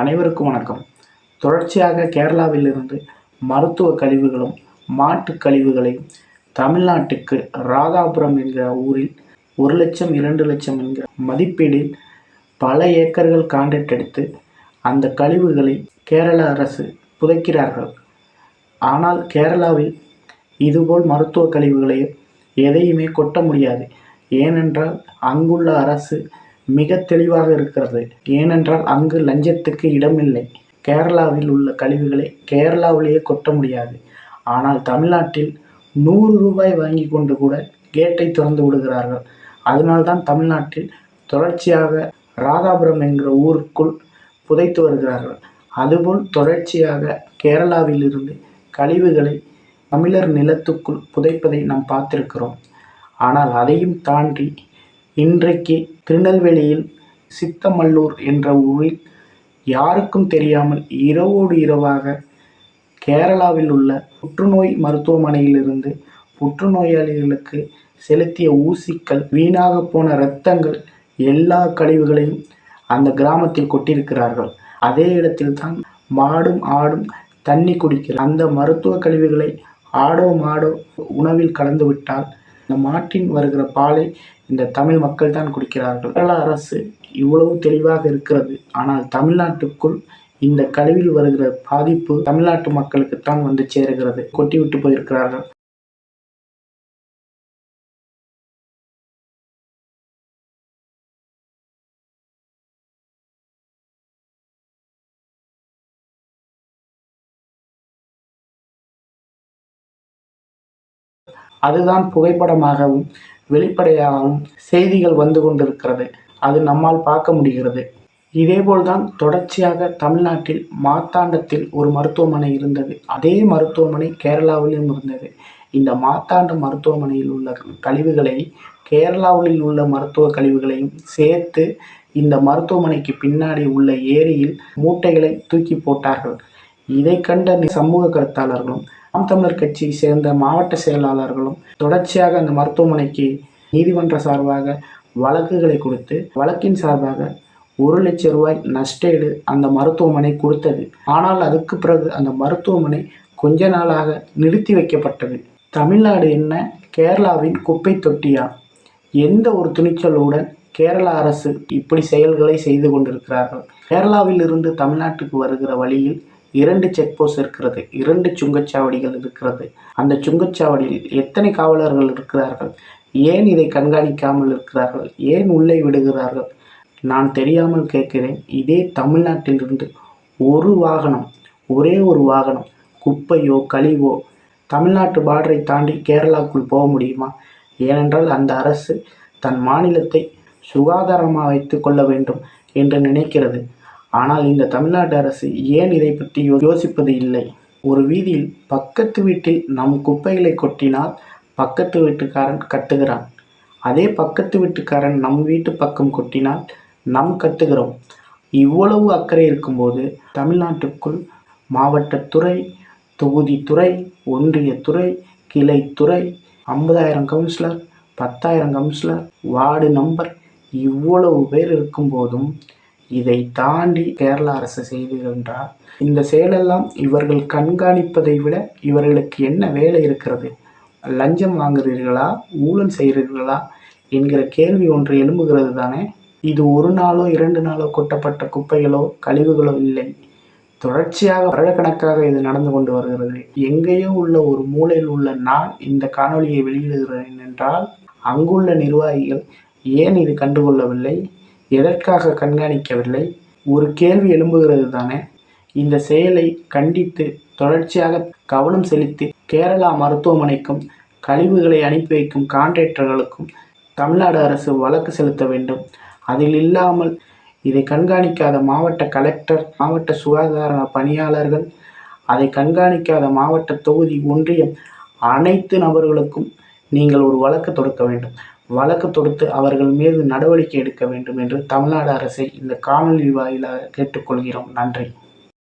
அனைவருக்கும் வணக்கம். தொடர்ச்சியாக கேரளாவிலிருந்து மருத்துவ கழிவுகளும் மாட்டு கழிவுகளையும் தமிழ்நாட்டுக்கு ராதாபுரம் என்கிற ஊரில் ஒரு லட்சம் இரண்டு லட்சம் என்கிற மதிப்பீடில் பல ஏக்கர்கள் கான்ட்ராக்ட் எடுத்து அந்த கழிவுகளை கேரள அரசு புதைக்கிறார்கள். ஆனால் கேரளாவில் இதுபோல் மருத்துவ கழிவுகளை எதையுமே கொட்ட முடியாது. ஏனென்றால் அங்குள்ள அரசு மிக தெளிவாக இருக்கிறது. ஏனென்றால் அங்கு லஞ்சத்துக்கு இடமில்லை. கேரளாவில் உள்ள கழிவுகளை கேரளாவிலேயே கொட்ட முடியாது. ஆனால் தமிழ்நாட்டில் நூறு ரூபாய் வாங்கி கொண்டு கூட கேட்டை திறந்து விடுகிறார்கள். அதனால்தான் தமிழ்நாட்டில் தொடர்ச்சியாக ராதாபுரம் என்கிற ஊருக்குள் புதைத்து வருகிறார்கள். அதுபோல் தொடர்ச்சியாக கேரளாவிலிருந்து கழிவுகளை தமிழர் நிலத்துக்குள் புதைப்பதை நாம் பார்த்திருக்கிறோம். ஆனால் அதையும் தாண்டி இன்றைக்கு திருநெல்வேலியில் சித்தமல்லூர் என்ற ஊரில் யாருக்கும் தெரியாமல் இரவோடு இரவாக கேரளாவில் உள்ள புற்றுநோய் மருத்துவமனையிலிருந்து புற்றுநோயாளிகளுக்கு செலுத்திய ஊசிக்கள் வீணாக போன இரத்தங்கள் எல்லா கழிவுகளையும் அந்த கிராமத்தில் கொட்டியிருக்கிறார்கள். அதே இடத்தில் தான் மாடும் ஆடும் தண்ணி குடிக்கிற அந்த மருத்துவ கழிவுகளை ஆடோ மாடோ உணவில் கலந்துவிட்டால் இந்த மாட்டின் வருகிற பாலை இந்த தமிழ் மக்கள் தான் குடிக்கிறார்கள். கேரள அரசு இவ்வளவு தெளிவாக இருக்கிறது. ஆனால் தமிழ்நாட்டுக்குள் இந்த கழிவில் வருகிற பாதிப்பு தமிழ்நாட்டு மக்களுக்குத்தான் வந்து சேருகிறது. கொட்டிவிட்டு போயிருக்கிறார்கள். அதுதான் புகைப்படமாகவும் வெளிப்படையாகவும் செய்திகள் வந்து கொண்டிருக்கிறது. அது நம்மால் பார்க்க முடிகிறது. இதேபோல்தான் தொடர்ச்சியாக தமிழ்நாட்டில் மார்த்தாண்டத்தில் ஒரு மருத்துவமனை இருந்தது. அதே மருத்துவமனை கேரளாவிலும் இருந்தது. இந்த மாத்தாண்ட மருத்துவமனையில் உள்ள கழிவுகளை கேரளாவில் உள்ள மருத்துவ கழிவுகளையும் சேர்த்து இந்த மருத்துவமனைக்கு பின்னாடி உள்ள ஏரியில் மூட்டைகளை தூக்கி போட்டார்கள். இதை கண்ட சமூக கருத்தாளர்களும் நாம் தமிழர் கட்சியை சேர்ந்த மாவட்ட செயலாளர்களும் தொடர்ச்சியாக அந்த மருத்துவமனைக்கு நீதிமன்ற சார்பாக வழக்குகளை கொடுத்து வழக்கின் சார்பாக ஒரு லட்சம் ரூபாய் நஷ்டேடு அந்த மருத்துவமனை கொடுத்தது. ஆனால் அதுக்கு பிறகு அந்த மருத்துவமனை கொஞ்ச நாளாக நிறுத்தி வைக்கப்பட்டது. தமிழ்நாடு என்ன? கேரளாவின் குப்பை தொட்டியா? எந்த ஒரு துணிச்சலுடன் கேரள அரசு இப்படி செயல்களை செய்து கொண்டிருக்கிறார்கள்? கேரளாவில் இருந்து தமிழ்நாட்டுக்கு வருகிற வழியில் இரண்டு செக் போஸ்ட் இருக்கிறது இரண்டு சுங்கச்சாவடிகள் இருக்கிறது. அந்த சுங்கச்சாவடியில் எத்தனை காவலர்கள் இருக்கிறார்கள்? ஏன் இதை கண்காணிக்காமல் இருக்கிறார்கள்? ஏன் உள்ளே விடுகிறார்கள்? நான் தெரியாமல் கேட்கிறேன். இதே தமிழ்நாட்டிலிருந்து ஒரு வாகனம் ஒரே ஒரு வாகனம் குப்பையோ கழிவோ தமிழ்நாட்டு பார்டரை தாண்டி கேரளாவுக்குள் போக முடியுமா? ஏனென்றால் அந்த அரசு தன் மாநிலத்தை சுகாதாரமாக வைத்து கொள்ள வேண்டும் என்று நினைக்கிறது. ஆனால் இந்த தமிழ்நாடு அரசு ஏன் இதை பற்றி யோசிப்பது இல்லை? ஒரு வீதியில் பக்கத்து வீட்டில் நம் குப்பைகளை கொட்டினால் பக்கத்து வீட்டுக்காரன் கத்துகிறான் அதே பக்கத்து வீட்டுக்காரன் நம் வீட்டு பக்கம் கொட்டினால் நம் கத்துகிறோம் இவ்வளவு அக்கறை இருக்கும்போது தமிழ்நாட்டுக்குள் மாவட்டத்துறை தொகுதித்துறை ஒன்றியத்துறை கிளைத்துறை ஐம்பதாயிரம் கவுன்சிலர் பத்தாயிரம் கவுன்சிலர் வார்டு நம்பர் இவ்வளவு பேர் இருக்கும்போதும் இதை தாண்டி கேரள அரசு செய்திருக்கின்றால் இந்த செயலெல்லாம் இவர்கள் கண்காணிப்பதை விட இவர்களுக்கு என்ன வேலை இருக்கிறது? லஞ்சம் வாங்குகிறீர்களா? ஊழல் செய்கிறீர்களா? என்கிற கேள்வி ஒன்று எழும்புகிறது தானே? இது ஒரு நாளோ இரண்டு நாளோ கொட்டப்பட்ட குப்பைகளோ கழிவுகளோ இல்லை. தொடர்ச்சியாக வருடக்கணக்காக இது நடந்து கொண்டு வருகிறது. எங்கேயோ உள்ள ஒரு மூலையில் உள்ள நான் இந்த காணொலியை வெளியிடுகிறேன் என்றால் அங்குள்ள நிர்வாகிகள் ஏன் இது கண்டுகொள்ளவில்லை? எதற்காக கண்காணிக்கவில்லை? ஒரு கேள்வி எழும்புகிறது தானே. இந்த செயலை கண்டித்து தொடர்ச்சியாக கவனம் செலுத்தி கேரளா மருத்துவமனைக்கும் கழிவுகளை அனுப்பி வைக்கும் கான்ட்ராக்டர்களுக்கும் தமிழ்நாடு அரசு வழக்கு செலுத்த வேண்டும். அதில் இல்லாமல் இதை கண்காணிக்காத மாவட்ட கலெக்டர் மாவட்ட சுகாதார பணியாளர்கள் அதை கண்காணிக்காத மாவட்ட தொகுதி ஒன்றியம் அனைத்து நபர்களுக்கும் நீங்கள் ஒரு வழக்கு தொடுக்க வேண்டும். வழக்கு தொடுத்து அவர்கள் மீது நடவடிக்கை எடுக்க வேண்டும் என்று தமிழ்நாடு அரசை இந்த காணொலி வாயிலாக கேட்டுக்கொள்கிறோம். நன்றி.